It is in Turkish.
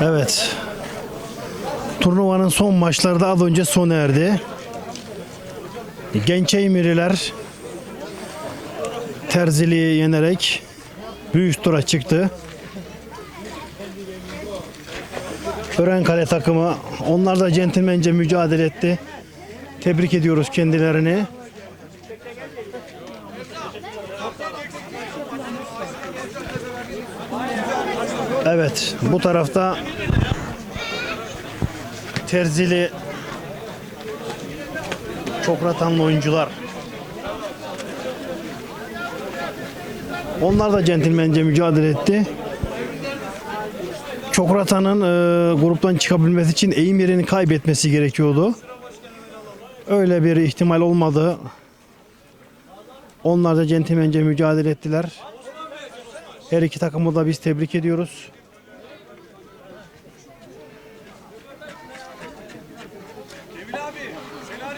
Evet. Turnuvanın son maçları da az önce sona erdi. Genç Eymiriler Terzili'yi yenerek büyük tura çıktı. Örenkale takımı onlar da centilmence mücadele etti. Tebrik ediyoruz kendilerini. Evet, bu tarafta Terzili çok ratanlı oyuncular. Onlar da centilmence mücadele etti. Çokratan'ın e, gruptan çıkabilmesi için eğim yerini kaybetmesi gerekiyordu. Öyle bir ihtimal olmadı. Onlar da centilmence mücadele ettiler. Her iki takımı da biz tebrik ediyoruz. Cemil abi senaryo